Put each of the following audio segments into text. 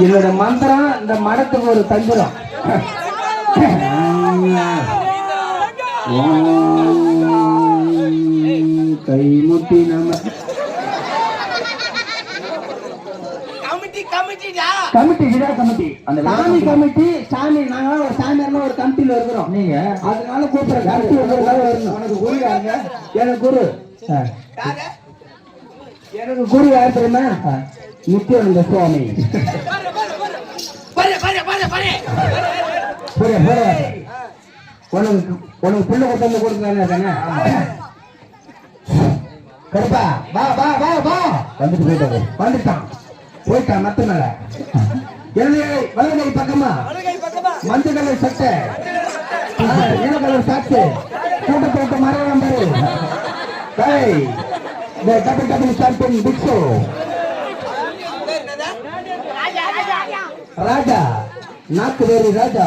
என்னோட மந்திரம் இந்த மடத்துக்கு ஒரு தந்திரம். கை முட்டி நம்ம கமிட்டி விழா கமிட்டி. அந்த சாமி கமிட்டி. சாமி நாங்க ஒரு சாமியார்ல ஒரு கமிட்டில இருக்கிறோம். நீங்க? அதனால கூப்பிடுறேன் கமிட்டி வரணும். உனக்கு குரு யாருங்க? எனக்கு குரு. எனக்கு குரு யார் தெரியுமா? நித்யானந்த சுவாமி பாரு உனக்கு உனக்கு புள்ள கொண்டு கொடுத்தானே தானே கருப்பா வா வா வா வா. வந்துட்டு போயிட்டாரு வந்துட்டான். போயிட்டான் மத்த மேல. பக்கமா? மஞ்சள் கலர் சட்டை. நீல கலர் கூட்ட மரம் பாரு. டபுள் டபுள் பிக்ஸோ பேர் என்னது ராஜா நாக்கு வேறு ராஜா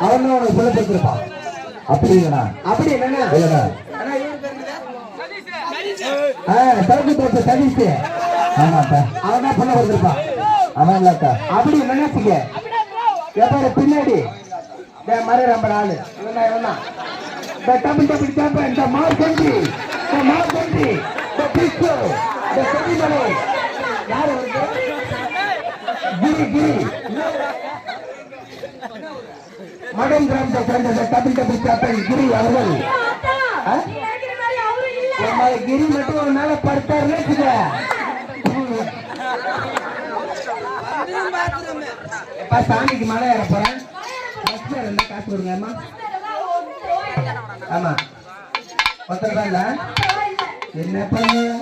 அவன் உனக்கு பெற்றிருப்பான் அப்படிங்கண்ணா அப்படி இவர் பேர் என்னது? ஆ, தடுப்பு தோட்ட சதீஷ். ஆமாப்பா. அவன் தான் பண்ண கொடுத்துருப்பான் அவன் இல்லக்கா. அப்படி நினைச்சுக்க எப்பாரு பின்னாடி. மறை ரொம்ப ஆளு. இவன்தான் இவன்தான் இந்த டபுள் டபுள் சாப்ப இந்த மார் இந்த மார் இந்த பிஸ்கோ இந்த செடிமலை யாரு வருது கிரி கிரி மடம் கிராமத்தை சேர்ந்த டபுள் டபுள் சாப்பன் கிரி அவர்கள். கிரி மட்டும் ஒரு நாள படுத்தாருன்னு வச்சுக்க. சாமிக்கு மலை ஏற போறேன். காசு கொடுங்க அம்மா. ஆமா. என்ன பண்ணு?